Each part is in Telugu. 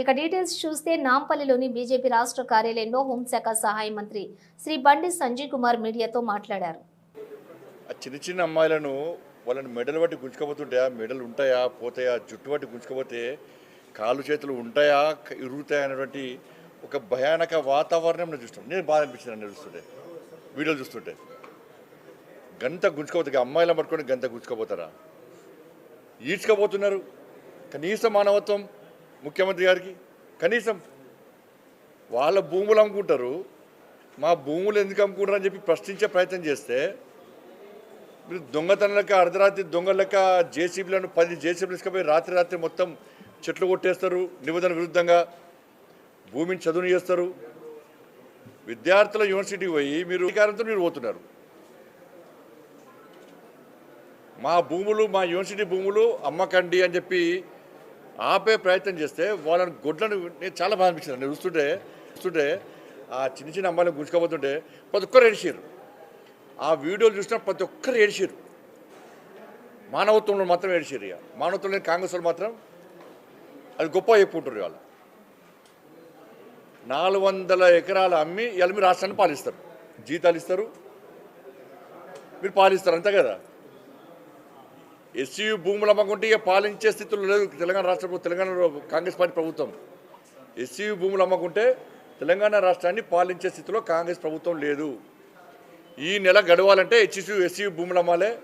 ఇక డీటెయిల్స్ చూస్తే నాంపల్లిలోని బీజేపీ రాష్ట్ర కార్యాలయంలో హోంశాఖ సహాయ మంత్రి శ్రీ బండి సంజయ్ కుమార్ మీడియాతో మాట్లాడారు. ఆ చిన్న చిన్న అమ్మాయిలను వాళ్ళని మెడలు బట్టి గుంజుకపోతుంటాయా మెడలు ఉంటాయా పోతాయా జుట్టు బట్టి గుంజుకపోతే కాళ్ళు చేతులు ఉంటాయా ఇరుగుతాయా అనేటువంటి ఒక భయానక వాతావరణం నేను చూస్తాను నేను బాధ అనిపించింది నన్ను చూస్తుంటే వీడియోలు చూస్తుంటే. గంత గుంజుకోపోతే అమ్మాయిలను పట్టుకొని గంత గుంజుకోపోతారా? ఈడ్చుకోపోతున్నారు. కనీస మానవత్వం ముఖ్యమంత్రి గారికి? కనీసం వాళ్ళ భూములు అమ్ముకుంటారు. మా భూములు ఎందుకు అమ్ముకుంటారు అని చెప్పి ప్రశ్నించే ప్రయత్నం చేస్తే మీరు దొంగతనం లెక్క అర్ధరాత్రి దొంగ లెక్క జేసీబీలను పది జేసీబీలు తీసుకుపోయి రాత్రి రాత్రి మొత్తం చెట్లు కొట్టేస్తారు నిబంధన విరుద్ధంగా భూమిని చదువుని చేస్తారు. విద్యార్థుల యూనివర్సిటీకి పోయి మీరు అధికారంతో మీరు పోతున్నారు. మా భూములు మా యూనివర్సిటీ భూములు అమ్మకండి అని చెప్పి ఆపే ప్రయత్నం చేస్తే వాళ్ళని గొడ్లను నేను చాలా బాధ అనిపించింది. నేను చూస్తుంటే చూస్తుంటే ఆ చిన్న చిన్న అమ్మాయిలను గుంజుకోబోతుంటే ప్రతి ఒక్కరు ఏడిచారు ఆ వీడియోలు చూసిన ప్రతి ఒక్కరు ఏడిచారు మానవత్వంలో మాత్రం ఏడిచారు ఇక. మానవత్వం లేని కాంగ్రెస్ వాళ్ళు మాత్రం అది గొప్ప చెప్పుకుంటారు ఇవాళ. నాలుగు వందల ఎకరాలు అమ్మి ఇవాళ మీరు రాష్ట్రాన్ని పాలిస్తారు. జీతాలు ఇస్తారు. మీరు పాలిస్తారు అంతే కదా. ఎస్సీ భూములు అమ్మకుంటే ఇక పాలించే స్థితిలో లేదు. తెలంగాణ రాష్ట్ర తెలంగాణ కాంగ్రెస్ పార్టీ ప్రభుత్వం. ఎస్సీ భూములు అమ్మకుంటే తెలంగాణ రాష్ట్రాన్ని పాలించే స్థితిలో కాంగ్రెస్ ప్రభుత్వం లేదు. ఈ నెల గడవాలంటే హెచ్సి ఎస్సీ భూములు అమ్మాలి.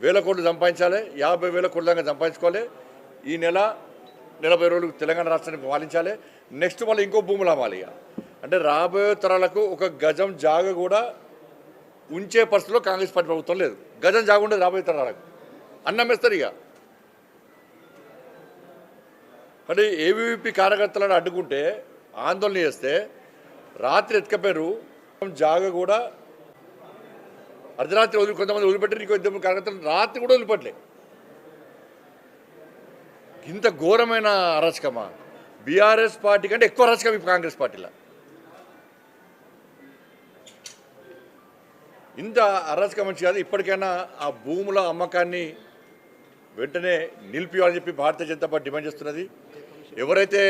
వేల కోట్లు సంపాదించాలి. యాభై వేల కోట్ల దాకా సంపాదించుకోవాలి. ఈ నెల నలభై రోజులు తెలంగాణ రాష్ట్రాన్ని పాలించాలి. నెక్స్ట్ మళ్ళీ ఇంకో భూములు అమ్మాలి ఇక. అంటే రాబోయే తరాలకు ఒక గజం జాగ కూడా ఉంచే పరిస్థితిలో కాంగ్రెస్ పార్టీ ప్రభుత్వం లేదు. గజం జాగ రాబోయే తరాలకు. అన్నం వేస్తారు ఇక. అంటే ఏవీవీపీ కార్యకర్తలను అడ్డుకుంటే ఆందోళన చేస్తే రాత్రి ఎత్తుకపోయారు జాగ కూడా అర్ధరాత్రి వదిలి కొంతమంది వదిలిపెట్టారు ఇంకో ఇద్దరు కార్యకర్తలు రాత్రి కూడా వదిలిపెట్టలే. ఇంత ఘోరమైన అరాచకమా? బీఆర్ఎస్ పార్టీ కంటే ఎక్కువ అరాచకం ఇప్పుడు కాంగ్రెస్ పార్టీలో. ఇంత అరాచకం మంచి కాదు ఇప్పటికైనా ఆ భూముల అమ్మకాన్ని వెంటనే నిలిపియాలని చెప్పి భారతీయ జనతా పార్టీ డిమాండ్ చేస్తున్నది. ఎవరైతే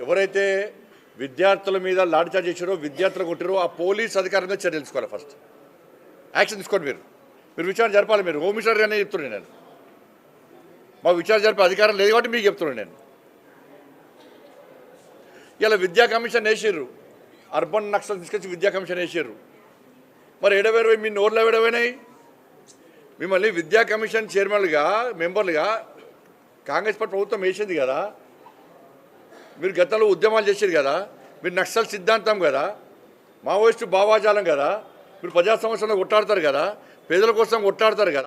ఎవరైతే విద్యార్థుల మీద లాఠీచార్జ్ చేశారో విద్యార్థులు కొట్టారో ఆ పోలీస్ అధికారుల మీద చర్యలు తీసుకోవాలి ఫస్ట్. యాక్షన్ తీసుకోండి మీరు. మీరు విచారణ జరపాలి మీరు. హోమ్ మినిస్టర్ గానే చెప్తున్నాను నేను. మా విచారణ జరిపే అధికారం లేదు కాబట్టి మీకు చెప్తున్నాను నేను. ఇలా విద్యా కమిషన్ వేసారు అర్బన్ నక్సల్ తీసుకొచ్చి విద్యా కమిషన్ వేసారు మరి ఏడవేరు మీ నోర్లు ఏడవైనాయి? మిమ్మల్ని విద్యా కమిషన్ చైర్మన్లుగా మెంబర్లుగా కాంగ్రెస్ పార్టీ ప్రభుత్వం వేసింది కదా. మీరు గతంలో ఉద్యమాలు చేశారు కదా. మీరు నక్సల్ సిద్ధాంతం కదా. మావోయిస్టు భావాజాలం కదా. మీరు ప్రజా సమస్యలను కొట్టాడతారు కదా. పేదల కోసం కొట్టాడతారు కదా.